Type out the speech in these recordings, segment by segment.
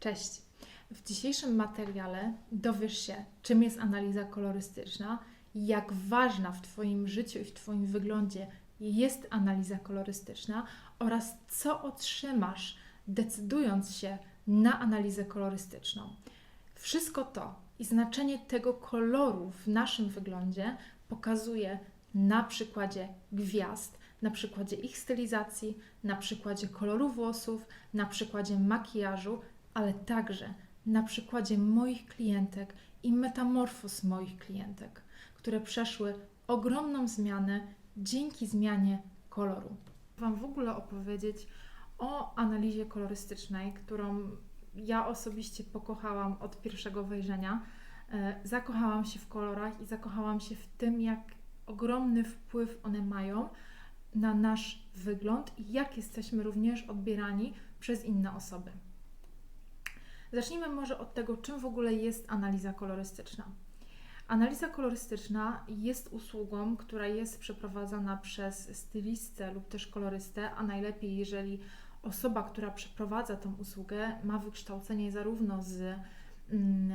Cześć! W dzisiejszym materiale dowiesz się, czym jest analiza kolorystyczna, jak ważna w Twoim życiu i w Twoim wyglądzie jest analiza kolorystyczna oraz co otrzymasz, decydując się na analizę kolorystyczną. Wszystko to i znaczenie tego koloru w naszym wyglądzie pokazuje na przykładzie gwiazd, na przykładzie ich stylizacji, na przykładzie koloru włosów, na przykładzie makijażu, ale także na przykładzie moich klientek i metamorfoz moich klientek, które przeszły ogromną zmianę dzięki zmianie koloru. Wam w ogóle opowiedzieć o analizie kolorystycznej, którą ja osobiście pokochałam od pierwszego wejrzenia. E, Zakochałam się w kolorach i zakochałam się w tym, jak ogromny wpływ one mają na nasz wygląd i jak jesteśmy również odbierani przez inne osoby. Zacznijmy może od tego, czym w ogóle jest analiza kolorystyczna. Analiza kolorystyczna jest usługą, która jest przeprowadzana przez stylistę lub też kolorystę, a najlepiej, jeżeli osoba, która przeprowadza tą usługę, ma wykształcenie zarówno z mm,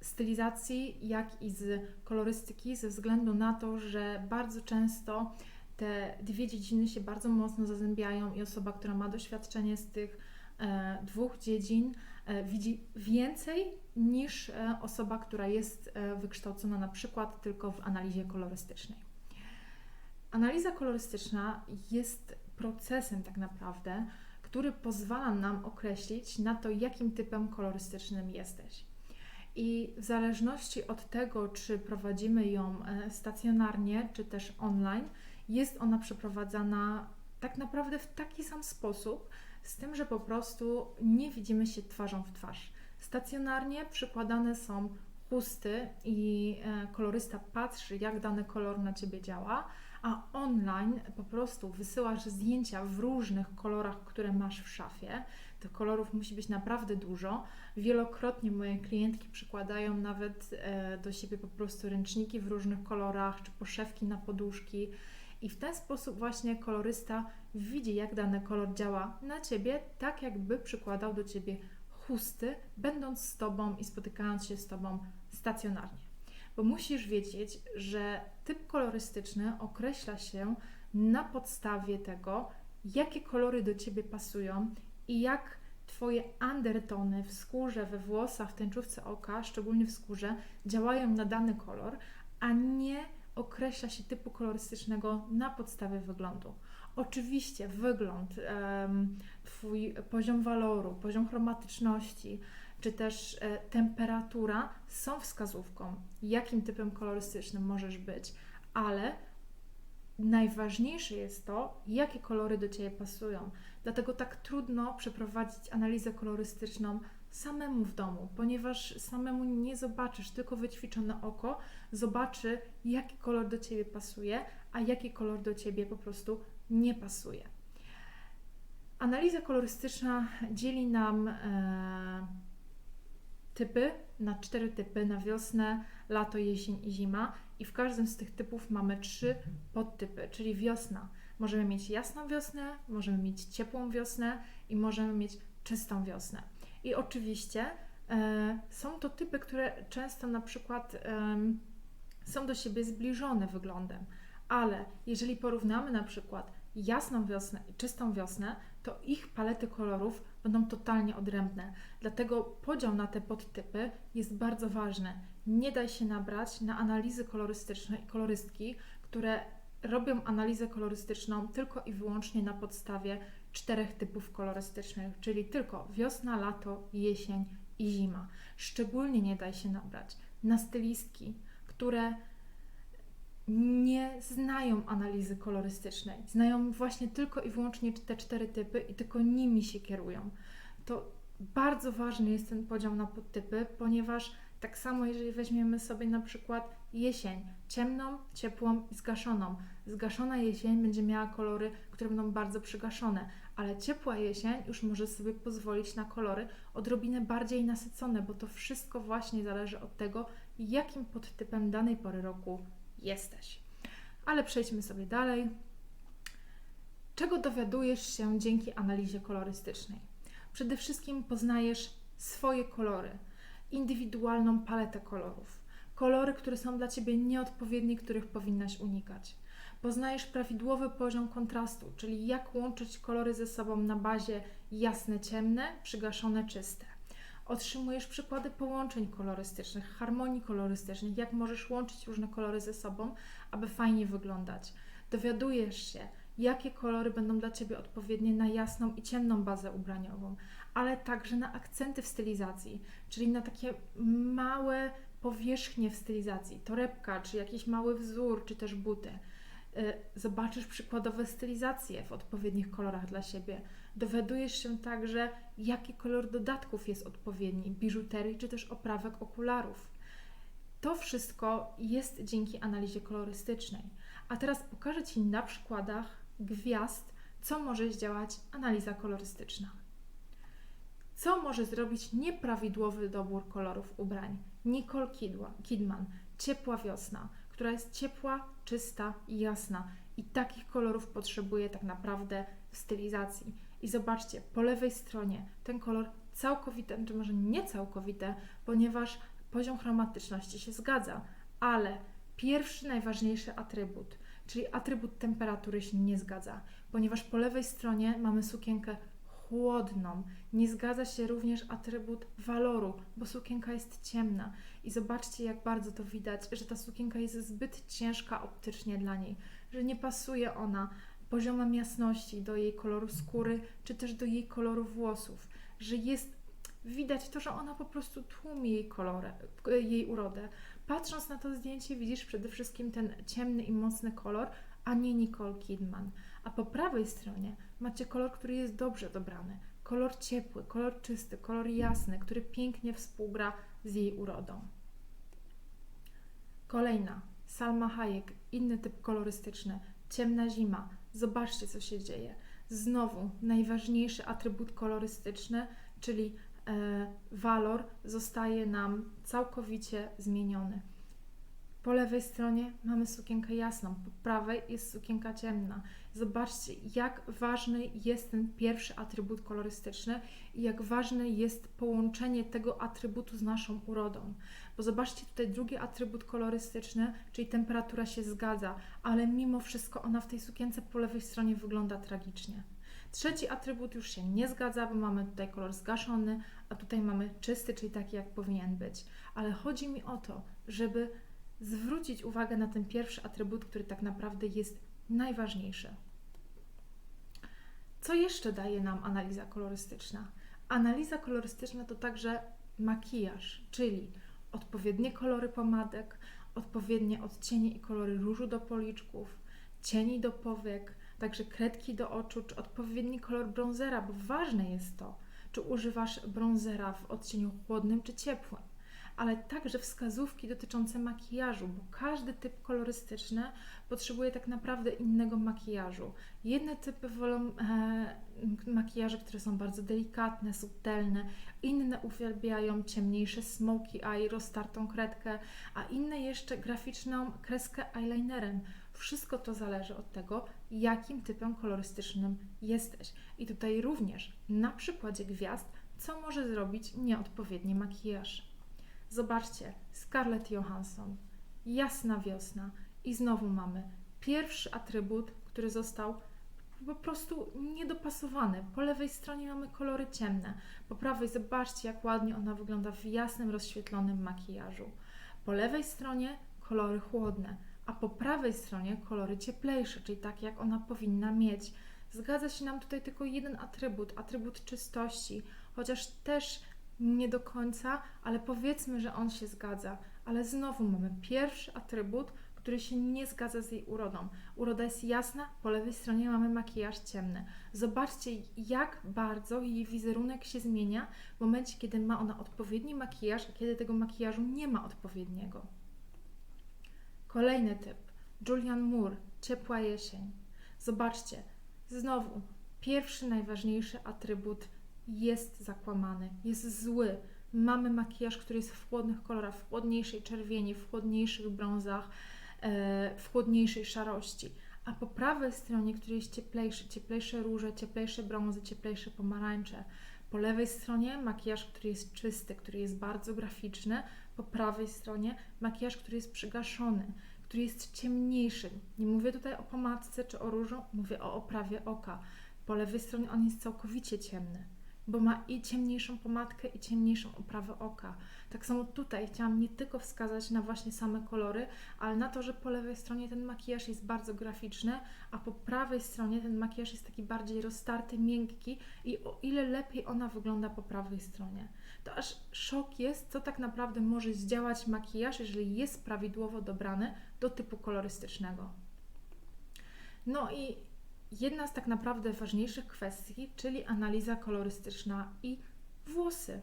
stylizacji, jak i z kolorystyki, ze względu na to, że bardzo często te dwie dziedziny się bardzo mocno zazębiają i osoba, która ma doświadczenie z tych e, dwóch dziedzin, widzi więcej niż e, osoba, która jest e, wykształcona na przykład tylko w analizie kolorystycznej. Analiza kolorystyczna jest procesem tak naprawdę, który pozwala nam określić na to, jakim typem kolorystycznym jesteś. I w zależności od tego, czy prowadzimy ją e, stacjonarnie, czy też online, jest ona przeprowadzana tak naprawdę w taki sam sposób, z tym, że po prostu nie widzimy się twarzą w twarz. Stacjonarnie przykładane są chusty i e, kolorysta patrzy, jak dany kolor na ciebie działa, a online po prostu wysyłasz zdjęcia w różnych kolorach, które masz w szafie. Tych kolorów musi być naprawdę dużo. Wielokrotnie moje klientki przykładają nawet e, do siebie po prostu ręczniki w różnych kolorach, czy poszewki na poduszki. I w ten sposób właśnie kolorysta widzi, jak dany kolor działa na ciebie, tak jakby przykładał do ciebie chusty, będąc z tobą i spotykając się z tobą stacjonarnie. Bo musisz wiedzieć, że typ kolorystyczny określa się na podstawie tego, jakie kolory do ciebie pasują i jak Twoje undertony w skórze, we włosach, w tęczówce oka, szczególnie w skórze, działają na dany kolor, a nie określa się typu kolorystycznego na podstawie wyglądu. Oczywiście wygląd, Twój poziom waloru, poziom chromatyczności, czy też e, temperatura są wskazówką, jakim typem kolorystycznym możesz być, ale najważniejsze jest to, jakie kolory do Ciebie pasują. Dlatego tak trudno przeprowadzić analizę kolorystyczną samemu w domu, ponieważ samemu nie zobaczysz, tylko wyćwiczone oko zobaczy, jaki kolor do Ciebie pasuje, a jaki kolor do Ciebie po prostu nie pasuje. Analiza kolorystyczna dzieli nam e, typy na cztery typy: na wiosnę, lato, jesień i zima. I w każdym z tych typów mamy trzy podtypy, czyli wiosna. Możemy mieć jasną wiosnę, możemy mieć ciepłą wiosnę i możemy mieć czystą wiosnę. I oczywiście e, są to typy, które często na przykład e, są do siebie zbliżone wyglądem, ale jeżeli porównamy na przykład jasną wiosnę i czystą wiosnę, to ich palety kolorów będą totalnie odrębne. Dlatego podział na te podtypy jest bardzo ważny. Nie daj się nabrać na analizy kolorystyczne i kolorystki, które robią analizę kolorystyczną tylko i wyłącznie na podstawie czterech typów kolorystycznych, czyli tylko wiosna, lato, jesień i zima. Szczególnie nie daj się nabrać na stylistki, które nie znają analizy kolorystycznej. Znają właśnie tylko i wyłącznie te cztery typy i tylko nimi się kierują. To bardzo ważny jest ten podział na podtypy, ponieważ tak samo jeżeli weźmiemy sobie na przykład jesień, ciemną, ciepłą i zgaszoną. Zgaszona jesień będzie miała kolory, które będą bardzo przygaszone, ale ciepła jesień już może sobie pozwolić na kolory odrobinę bardziej nasycone, bo to wszystko właśnie zależy od tego, jakim podtypem danej pory roku jesteś. Ale przejdźmy sobie dalej. Czego dowiadujesz się dzięki analizie kolorystycznej? Przede wszystkim poznajesz swoje kolory, indywidualną paletę kolorów, kolory, które są dla Ciebie nieodpowiednie, których powinnaś unikać. Poznajesz prawidłowy poziom kontrastu, czyli jak łączyć kolory ze sobą na bazie jasne, ciemne, przygaszone, czyste. Otrzymujesz przykłady połączeń kolorystycznych, harmonii kolorystycznych, jak możesz łączyć różne kolory ze sobą, aby fajnie wyglądać. Dowiadujesz się, jakie kolory będą dla Ciebie odpowiednie na jasną i ciemną bazę ubraniową, ale także na akcenty w stylizacji, czyli na takie małe powierzchnie w stylizacji, torebka, czy jakiś mały wzór, czy też buty. Y, zobaczysz przykładowe stylizacje w odpowiednich kolorach dla siebie. Dowiadujesz się także, jaki kolor dodatków jest odpowiedni, biżuterii czy też oprawek okularów. To wszystko jest dzięki analizie kolorystycznej. A teraz pokażę Ci na przykładach gwiazd, co może zdziałać analiza kolorystyczna. Co może zrobić nieprawidłowy dobór kolorów ubrań? Nicole Kidman, ciepła wiosna, która jest ciepła, czysta i jasna. I takich kolorów potrzebuje tak naprawdę w stylizacji. I zobaczcie, po lewej stronie ten kolor całkowity, czy może nie całkowite, ponieważ poziom chromatyczności się zgadza, ale pierwszy najważniejszy atrybut, czyli atrybut temperatury się nie zgadza, ponieważ po lewej stronie mamy sukienkę chłodną. Nie zgadza się również atrybut waloru, bo sukienka jest ciemna. I zobaczcie, jak bardzo to widać, że ta sukienka jest zbyt ciężka optycznie dla niej, że nie pasuje ona poziomem jasności do jej koloru skóry, czy też do jej koloru włosów, że jest widać to, że ona po prostu tłumi jej, kolorę, jej urodę. Patrząc na to zdjęcie, widzisz przede wszystkim ten ciemny i mocny kolor, a nie Nicole Kidman. A po prawej stronie macie kolor, który jest dobrze dobrany. Kolor ciepły, kolor czysty, kolor jasny, który pięknie współgra z jej urodą. Kolejna, Salma Hayek, inny typ kolorystyczny, ciemna zima. Zobaczcie, co się dzieje. Znowu najważniejszy atrybut kolorystyczny, czyli e, walor, zostaje nam całkowicie zmieniony. Po lewej stronie mamy sukienkę jasną, po prawej jest sukienka ciemna. Zobaczcie, jak ważny jest ten pierwszy atrybut kolorystyczny i jak ważne jest połączenie tego atrybutu z naszą urodą. Bo zobaczcie tutaj drugi atrybut kolorystyczny, czyli temperatura się zgadza, ale mimo wszystko ona w tej sukience po lewej stronie wygląda tragicznie. Trzeci atrybut już się nie zgadza, bo mamy tutaj kolor zgaszony, a tutaj mamy czysty, czyli taki jak powinien być. Ale chodzi mi o to, żeby zwrócić uwagę na ten pierwszy atrybut, który tak naprawdę jest najważniejszy. Co jeszcze daje nam analiza kolorystyczna? Analiza kolorystyczna to także makijaż, czyli odpowiednie kolory pomadek, odpowiednie odcienie i kolory różu do policzków, cieni do powiek, także kredki do oczu, czy odpowiedni kolor brązera, bo ważne jest to, czy używasz brązera w odcieniu chłodnym czy ciepłym ale także wskazówki dotyczące makijażu, bo każdy typ kolorystyczny potrzebuje tak naprawdę innego makijażu. Jedne typy wolą e, makijaże, które są bardzo delikatne, subtelne, inne uwielbiają ciemniejsze smoky eye, roztartą kredkę, a inne jeszcze graficzną kreskę eyelinerem. Wszystko to zależy od tego, jakim typem kolorystycznym jesteś. I tutaj również na przykładzie gwiazd, co może zrobić nieodpowiedni makijaż. Zobaczcie, Scarlett Johansson, jasna wiosna i znowu mamy pierwszy atrybut, który został po prostu niedopasowany. Po lewej stronie mamy kolory ciemne, po prawej zobaczcie, jak ładnie ona wygląda w jasnym, rozświetlonym makijażu. Po lewej stronie kolory chłodne, a po prawej stronie kolory cieplejsze, czyli takie, jak ona powinna mieć. Zgadza się nam tutaj tylko jeden atrybut, atrybut czystości, chociaż też nie do końca, ale powiedzmy, że on się zgadza. Ale znowu mamy pierwszy atrybut, który się nie zgadza z jej urodą. Uroda jest jasna, po lewej stronie mamy makijaż ciemny. Zobaczcie, jak bardzo jej wizerunek się zmienia w momencie, kiedy ma ona odpowiedni makijaż, a kiedy tego makijażu nie ma odpowiedniego. Kolejny typ. Julian Moore, ciepła jesień. Zobaczcie, znowu pierwszy najważniejszy atrybut jest zakłamany, jest zły. Mamy makijaż, który jest w chłodnych kolorach, w chłodniejszej czerwieni, w chłodniejszych brązach, e, w chłodniejszej szarości. A po prawej stronie, który jest cieplejszy, cieplejsze róże, cieplejsze brązy, cieplejsze pomarańcze. Po lewej stronie makijaż, który jest czysty, który jest bardzo graficzny. Po prawej stronie makijaż, który jest przygaszony, który jest ciemniejszy. Nie mówię tutaj o pomadce czy o różu, mówię o oprawie oka. Po lewej stronie on jest całkowicie ciemny, bo ma i ciemniejszą pomadkę, i ciemniejszą oprawę oka. Tak samo tutaj chciałam nie tylko wskazać na właśnie same kolory, ale na to, że po lewej stronie ten makijaż jest bardzo graficzny, a po prawej stronie ten makijaż jest taki bardziej roztarty, miękki i o ile lepiej ona wygląda po prawej stronie. To aż szok jest, co tak naprawdę może zdziałać makijaż, jeżeli jest prawidłowo dobrany do typu kolorystycznego. No i jedna z tak naprawdę ważniejszych kwestii, czyli analiza kolorystyczna i włosy.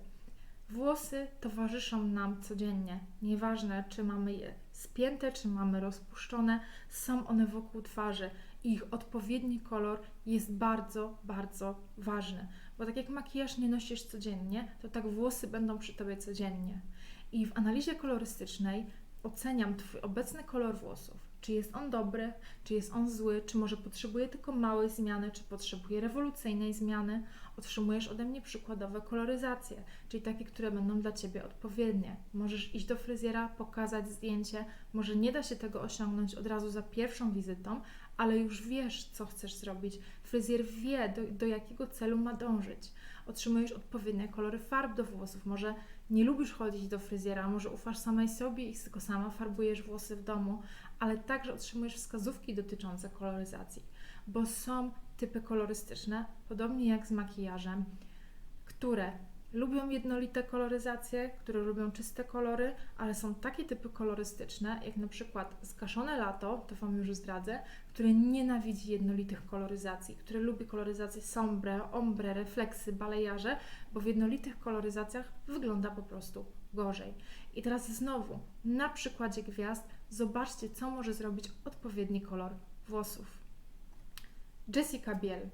Włosy towarzyszą nam codziennie. Nieważne, czy mamy je spięte, czy mamy rozpuszczone, są one wokół twarzy. Ich odpowiedni kolor jest bardzo, bardzo ważny. Bo tak jak makijaż nie nosisz codziennie, to tak włosy będą przy tobie codziennie. I w analizie kolorystycznej oceniam Twój obecny kolor włosów. Czy jest on dobry, czy jest on zły, czy może potrzebuje tylko małej zmiany, czy potrzebuje rewolucyjnej zmiany. Otrzymujesz ode mnie przykładowe koloryzacje, czyli takie, które będą dla Ciebie odpowiednie. Możesz iść do fryzjera, pokazać zdjęcie. Może nie da się tego osiągnąć od razu za pierwszą wizytą, ale już wiesz, co chcesz zrobić. Fryzjer wie, do, do jakiego celu ma dążyć. Otrzymujesz odpowiednie kolory farb do włosów. Może nie lubisz chodzić do fryzjera, może ufasz samej sobie i tylko sama farbujesz włosy w domu, ale także otrzymujesz wskazówki dotyczące koloryzacji, bo są typy kolorystyczne, podobnie jak z makijażem, które lubią jednolite koloryzacje, które lubią czyste kolory, ale są takie typy kolorystyczne, jak na przykład zgaszone lato, to Wam już zdradzę, które nienawidzi jednolitych koloryzacji, które lubi koloryzację sombre, ombre, refleksy, balejarze, bo w jednolitych koloryzacjach wygląda po prostu gorzej. I teraz znowu, na przykładzie gwiazd, zobaczcie, co może zrobić odpowiedni kolor włosów. Jessica Biel.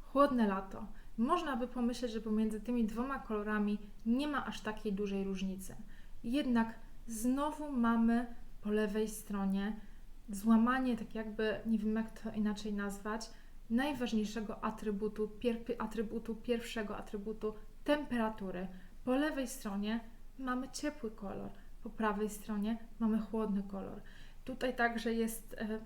Chłodne lato. Można by pomyśleć, że pomiędzy tymi dwoma kolorami nie ma aż takiej dużej różnicy. Jednak znowu mamy po lewej stronie złamanie, tak jakby, nie wiem jak to inaczej nazwać, najważniejszego atrybutu, pier, atrybutu pierwszego atrybutu temperatury. Po lewej stronie mamy ciepły kolor, po prawej stronie mamy chłodny kolor. Tutaj także jest, e,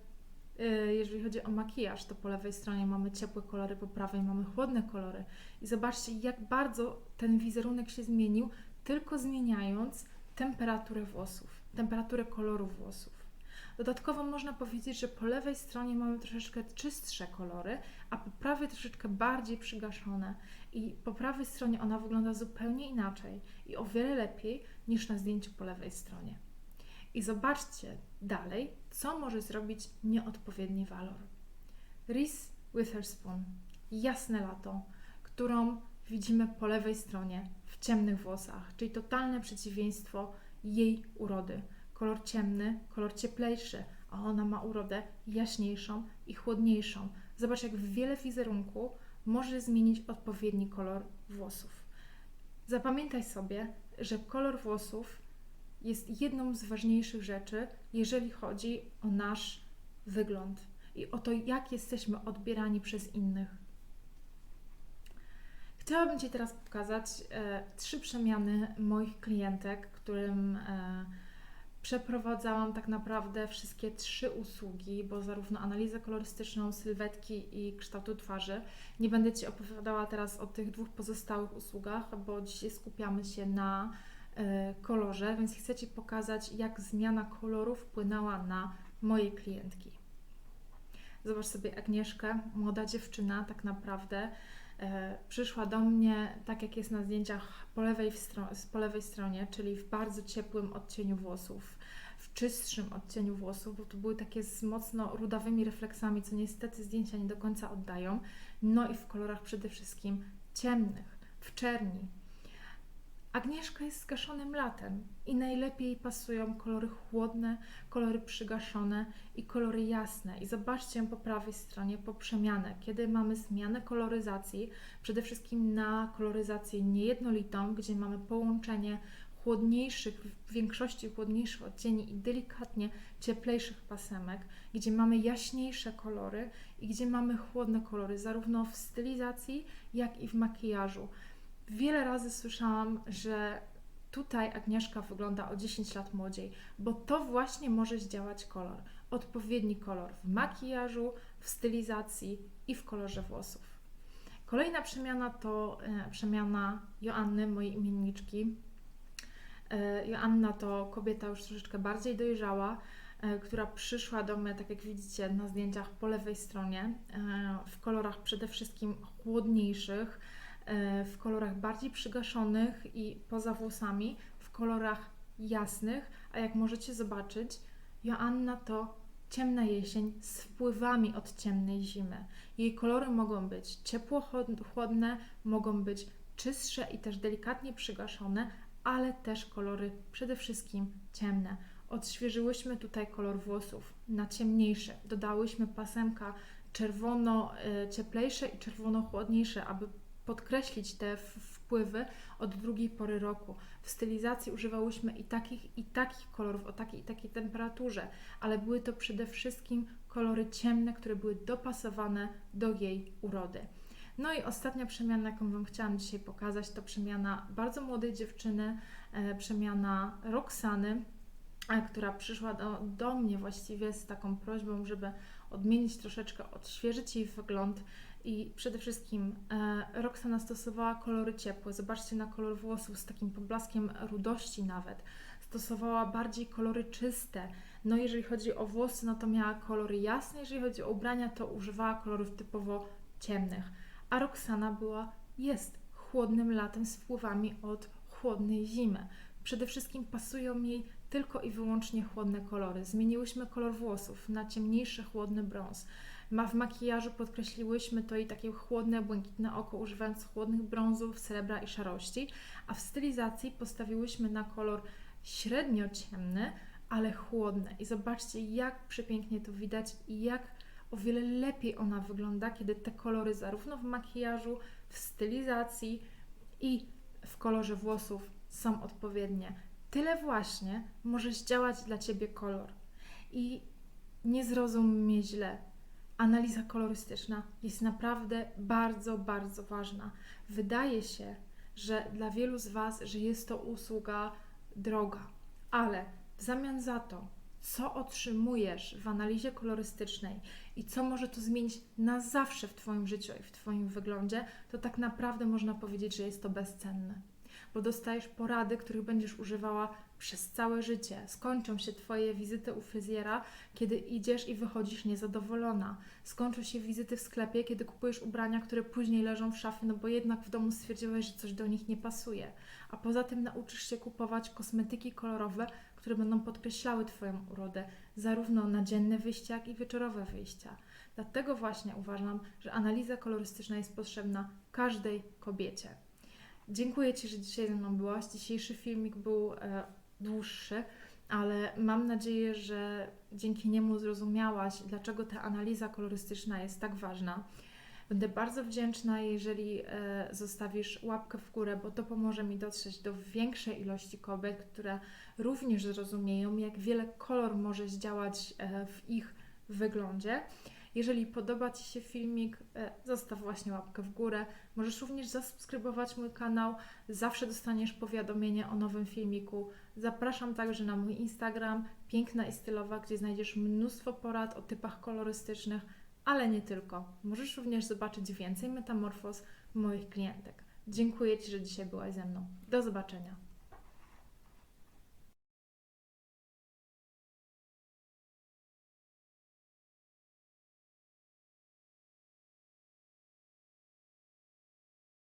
jeżeli chodzi o makijaż, to po lewej stronie mamy ciepłe kolory, po prawej mamy chłodne kolory. I zobaczcie, jak bardzo ten wizerunek się zmienił, tylko zmieniając temperaturę włosów, temperaturę koloru włosów. Dodatkowo można powiedzieć, że po lewej stronie mamy troszeczkę czystsze kolory, a po prawej troszeczkę bardziej przygaszone. I po prawej stronie ona wygląda zupełnie inaczej i o wiele lepiej niż na zdjęciu po lewej stronie. I zobaczcie dalej, co może zrobić nieodpowiedni walor. Reese Witherspoon, jasne lato, którą widzimy po lewej stronie w ciemnych włosach, czyli totalne przeciwieństwo jej urody. Kolor ciemny, kolor cieplejszy, a ona ma urodę jaśniejszą i chłodniejszą. Zobacz, jak wiele wizerunku może zmienić odpowiedni kolor włosów. Zapamiętaj sobie, że kolor włosów jest jedną z ważniejszych rzeczy, jeżeli chodzi o nasz wygląd i o to, jak jesteśmy odbierani przez innych. Chciałabym Ci teraz pokazać e, trzy przemiany moich klientek, którym e, przeprowadzałam tak naprawdę wszystkie trzy usługi, bo zarówno analizę kolorystyczną, sylwetki i kształtu twarzy. Nie będę Ci opowiadała teraz o tych dwóch pozostałych usługach, bo dzisiaj skupiamy się na kolorze, więc chcę Ci pokazać, jak zmiana koloru wpłynęła na moje klientki. Zobacz sobie Agnieszkę, młoda dziewczyna tak naprawdę. E, przyszła do mnie, tak jak jest na zdjęciach po lewej, po lewej stronie, czyli w bardzo ciepłym odcieniu włosów, w czystszym odcieniu włosów, bo to były takie z mocno rudawymi refleksami, co niestety zdjęcia nie do końca oddają. No i w kolorach przede wszystkim ciemnych, w czerni, Agnieszka jest zgaszonym latem i najlepiej pasują kolory chłodne, kolory przygaszone i kolory jasne. I zobaczcie po prawej stronie po przemianę, kiedy mamy zmianę koloryzacji, przede wszystkim na koloryzację niejednolitą, gdzie mamy połączenie chłodniejszych, w większości chłodniejszych odcieni i delikatnie cieplejszych pasemek, gdzie mamy jaśniejsze kolory i gdzie mamy chłodne kolory, zarówno w stylizacji, jak i w makijażu. Wiele razy słyszałam, że tutaj Agnieszka wygląda o 10 lat młodziej, bo to właśnie może zdziałać kolor. Odpowiedni kolor w makijażu, w stylizacji i w kolorze włosów. Kolejna przemiana to e, przemiana Joanny, mojej imienniczki. E, Joanna to kobieta już troszeczkę bardziej dojrzała, e, która przyszła do mnie, tak jak widzicie na zdjęciach po lewej stronie, w kolorach przede wszystkim chłodniejszych, w kolorach bardziej przygaszonych i poza włosami, w kolorach jasnych, a jak możecie zobaczyć, Joanna to ciemna jesień z wpływami od ciemnej zimy. Jej kolory mogą być ciepło-chłodne, mogą być czystsze i też delikatnie przygaszone, ale też kolory przede wszystkim ciemne. Odświeżyłyśmy tutaj kolor włosów na ciemniejszy. Dodałyśmy pasemka czerwono e, cieplejsze i czerwono chłodniejsze, aby podkreślić te wpływy od drugiej pory roku. W stylizacji używałyśmy i takich, i takich kolorów, o takiej i takiej temperaturze, ale były to przede wszystkim kolory ciemne, które były dopasowane do jej urody. No i ostatnia przemiana, jaką Wam chciałam dzisiaj pokazać, to przemiana bardzo młodej dziewczyny, e, przemiana Roxany, e, która przyszła do, do mnie właściwie z taką prośbą, żeby odmienić troszeczkę, odświeżyć jej wygląd i przede wszystkim e, Roxana stosowała kolory ciepłe. Zobaczcie na kolor włosów z takim poblaskiem rudości nawet. Stosowała bardziej kolory czyste. No jeżeli chodzi o włosy, no to miała kolory jasne. Jeżeli chodzi o ubrania, to używała kolorów typowo ciemnych. A Roxana była, jest chłodnym latem z wpływami od chłodnej zimy. Przede wszystkim pasują jej tylko i wyłącznie chłodne kolory. Zmieniłyśmy kolor włosów na ciemniejszy, chłodny brąz. Ma w makijażu podkreśliłyśmy to i takie chłodne, błękitne oko, używając chłodnych brązów, srebra i szarości, a w stylizacji postawiłyśmy na kolor średnio ciemny, ale chłodny. I zobaczcie, jak przepięknie to widać i jak o wiele lepiej ona wygląda, kiedy te kolory zarówno w makijażu, w stylizacji i w kolorze włosów są odpowiednie. Tyle właśnie może zdziałać dla Ciebie kolor. I nie zrozum mnie źle. Analiza kolorystyczna jest naprawdę bardzo, bardzo ważna. Wydaje się, że dla wielu z Was, że jest to usługa droga, ale w zamian za to, co otrzymujesz w analizie kolorystycznej i co może to zmienić na zawsze w Twoim życiu i w Twoim wyglądzie, to tak naprawdę można powiedzieć, że jest to bezcenne. Bo dostajesz porady, których będziesz używała przez całe życie. Skończą się Twoje wizyty u fryzjera, kiedy idziesz i wychodzisz niezadowolona. Skończą się wizyty w sklepie, kiedy kupujesz ubrania, które później leżą w szafie, no bo jednak w domu stwierdziłeś, że coś do nich nie pasuje. A poza tym nauczysz się kupować kosmetyki kolorowe, które będą podkreślały Twoją urodę, zarówno na dzienne wyjścia, jak i wieczorowe wyjścia. Dlatego właśnie uważam, że analiza kolorystyczna jest potrzebna każdej kobiecie. Dziękuję Ci, że dzisiaj ze mną byłaś. Dzisiejszy filmik był e, dłuższy, ale mam nadzieję, że dzięki niemu zrozumiałaś, dlaczego ta analiza kolorystyczna jest tak ważna. Będę bardzo wdzięczna, jeżeli e, zostawisz łapkę w górę, bo to pomoże mi dotrzeć do większej ilości kobiet, które również zrozumieją, jak wiele kolor może zdziałać e, w ich wyglądzie. Jeżeli podoba Ci się filmik, e, zostaw właśnie łapkę w górę. Możesz również zasubskrybować mój kanał. Zawsze dostaniesz powiadomienie o nowym filmiku. Zapraszam także na mój Instagram Piękna i Stylowa, gdzie znajdziesz mnóstwo porad o typach kolorystycznych, ale nie tylko. Możesz również zobaczyć więcej metamorfoz moich klientek. Dziękuję Ci, że dzisiaj byłaś ze mną. Do zobaczenia.